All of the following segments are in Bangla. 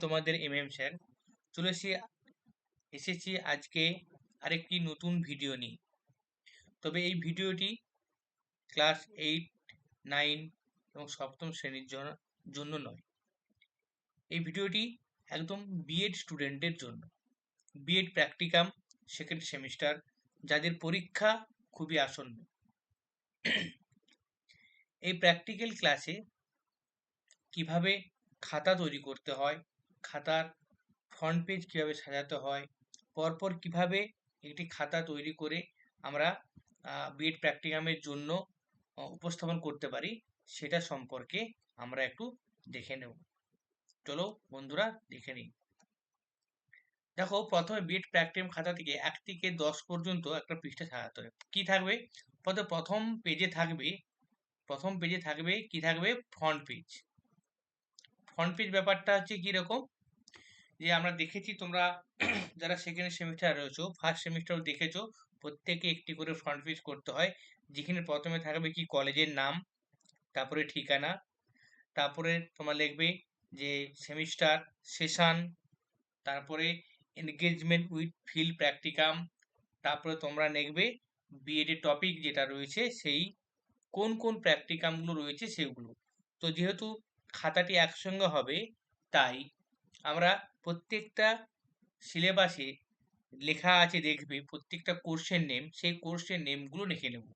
তোমাদের এম এম স্যার চলে এসেছি এসেছি আজকে আরেকটি নতুন ভিডিও নিয়ে। তবে এই ভিডিওটি ক্লাস এইট, নাইন এবং সপ্তম শ্রেণির জন- জন্য নয়। এই ভিডিওটি একদম বিএড স্টুডেন্টের জন্য। বিএড প্র্যাকটিকাম সেকেন্ড সেমিস্টার যাদের পরীক্ষা খুবই আসন্ন। এই প্র্যাকটিক্যাল ক্লাসে কীভাবে খাতা তৈরি করতে হয় খাতার ফ্রন্ট পেজ কীভাবে সাজাতে হয়, পরপর কীভাবে একটি খাতা তৈরি করে আমরা বিএড প্র্যাকটিকামের জন্য উপস্থাপন করতে পারি, সেটা সম্পর্কে আমরা একটু দেখে নেব। চলো বন্ধুরা দেখে নিই। দেখো, প্রথমে বিএড প্র্যাকটিকাম খাতা থেকে এক থেকে দশ পর্যন্ত একটা পৃষ্ঠা সাজাতে হবে। কি থাকবে? প্রথমে পেজে থাকবে, প্রথম পেজে থাকবে, কি থাকবে? ফ্রন্ট পেজ ফ্রন্ট পেজ ব্যাপারটা হচ্ছে কি রকম যে আমরা দেখেছি তোমরা যারা সেকেন্ড সেমিস্টার রয়েছো ফার্স্ট সেমিস্টারও দেখেছ, প্রত্যেকে একটি করে ফ্রন্ট পেজ করতে হয়। যেখানে প্রথমে থাকবে কি কলেজের নাম, তারপরে ঠিকানা, তারপরে তোমার লিখবে যে সেমিস্টার সেশন তারপরে এনগেজমেন্ট উইথ ফিল্ড প্র্যাকটিকাম তারপরে তোমরা লিখবে বিএড এর টপিক যেটা রয়েছে, সেই কোন কোন প্র্যাকটিকামগুলো রয়েছে সেগুলো। তো যেহেতু খাতাটি একসঙ্গে হবে, তাই আমরা প্রত্যেকটা সিলেবাসে লেখা আছে দেখবে, প্রত্যেকটা কোর্সের নেম সেই কোর্সের নেমগুলো লিখে নেব।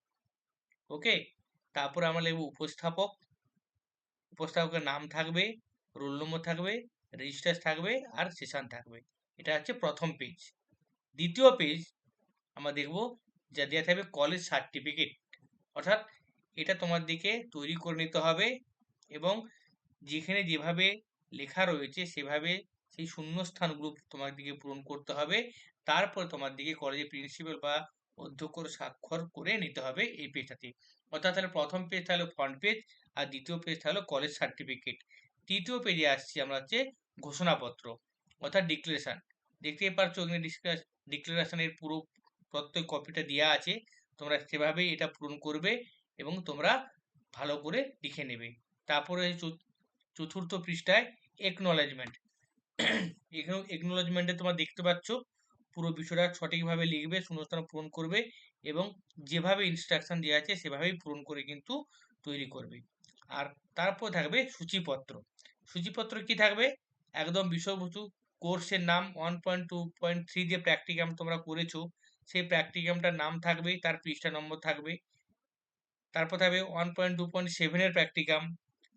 ওকে তারপর আমরা লিখব উপস্থাপক। উপস্থাপকের নাম থাকবে রোল নম্বর থাকবে রেজিস্টার থাকবে, আর সেশন থাকবে। এটা হচ্ছে প্রথম পেজ দ্বিতীয় পেজ আমরা দেখব, যা দেওয়া থাকবে কলেজ সার্টিফিকেট অর্থাৎ এটা তোমার দিকে তৈরি করে নিতে হবে এবং যেখানে যেভাবে লেখা রয়েছে সেভাবে সেই শূন্যস্থানগুলো তোমার দিকে পূরণ করতে হবে। তারপর তোমার দিকে কলেজের প্রিন্সিপাল বা অধ্যক্ষর স্বাক্ষর করে নিতে হবে এই পেজটাতে অর্থাৎ তাহলে প্রথম পেজ তাহলে ফ্রন্ট পেজ আর দ্বিতীয় পেজ তাহলে কলেজ সার্টিফিকেট তৃতীয় পেজে আসছি আমরা হচ্ছে ঘোষণাপত্র, অর্থাৎ ডিক্লারেশন দেখতেই পারছ এখানে ডিক্লারেশনের পুরো প্রত্যেক কপিটা দেওয়া আছে। তোমরা সেভাবেই এটা পূরণ করবে এবং তোমরা ভালো করে লিখে নেবে। তারপরে চতুর্থ পৃষ্ঠায় একনলেজমেন্ট এখানে একনলেজমেন্টে তোমরা দেখতে পাচ্ছ, পুরো বিষয়টা সঠিকভাবে লিখবে, শূন্যস্থান পূরণ করবে এবং যেভাবে ইনস্ট্রাকশন দেওয়া আছে সেভাবেই পূরণ করে কিন্তু তৈরি করবে। আর তারপর থাকবে সূচিপত্র। সূচিপত্র কি থাকবে? একদম বিষয়বস্তু, কোর্সের নাম one point two point three যে প্র্যাকটিকাম তোমরা করেছ, সেই প্র্যাকটিকামটার নাম থাকবে, তার পৃষ্ঠা নম্বর থাকবে। তারপর থাকবে ওয়ান পয়েন্ট টু পয়েন্ট সেভেনের প্র্যাকটিকাম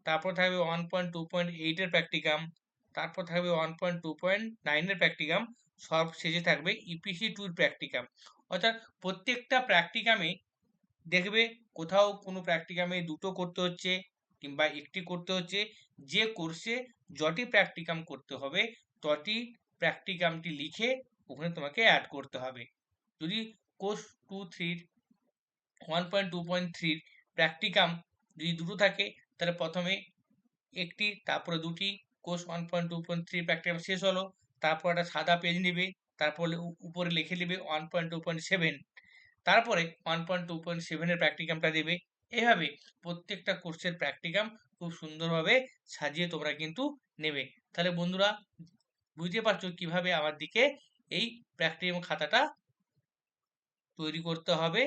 তারপর থাকবে ওয়ান পয়েন্ট টু পয়েন্ট এইটের প্র্যাকটিকাম তারপর থাকবে ওয়ান পয়েন্ট টু পয়েন্ট নাইনের প্র্যাকটিকাম সব শেষে থাকবে ইপিসি টুর প্র্যাকটিকাম অর্থাৎ প্রত্যেকটা প্র্যাকটিকামে দেখবে কোথাও কোনো প্র্যাকটিকামে দুটো করতে হচ্ছে কিংবা একটি করতে হচ্ছে। যে কোর্সে যটি প্র্যাকটিকাম করতে হবে তটি প্র্যাকটিকামটি লিখে ওখানে তোমাকে অ্যাড করতে হবে। যদি কোর্স টু থ্রির ওয়ান পয়েন্ট টু পয়েন্ট থ্রির প্র্যাকটিকাম যদি দুটো থাকে তাহলে প্রথমে একটি, তারপরে দুটি course one point two point three practicum শেষ হলো, তারপর একটা সাদা পেজ নেবে, তারপরে উপরে লিখে নেবে one point two point seven তারপরে ওয়ান পয়েন্ট টু পয়েন্ট সেভেনের প্র্যাকটিকামটা দেবে। এভাবে প্রত্যেকটা কোর্সের প্র্যাকটিকাম খুব সুন্দরভাবে সাজিয়ে তোমরা কিন্তু নেবে। তাহলে বন্ধুরা, বুঝতে পারছ কীভাবে আমার দিকে এই প্র্যাকটিকাম খাতাটা তৈরি করতে হবে?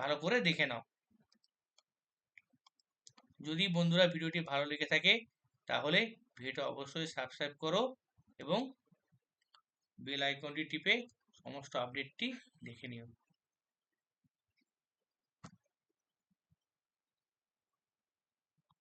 ভালো করে দেখে নাও। যদি বন্ধুরা ভিডিওটি ভালো লেগে থাকে, তাহলে ভিডিওটা অবশ্যই সাবস্ক্রাইব করো এবং বেল আইকনটি টিপে সমস্ত আপডেটটি দেখে নিও।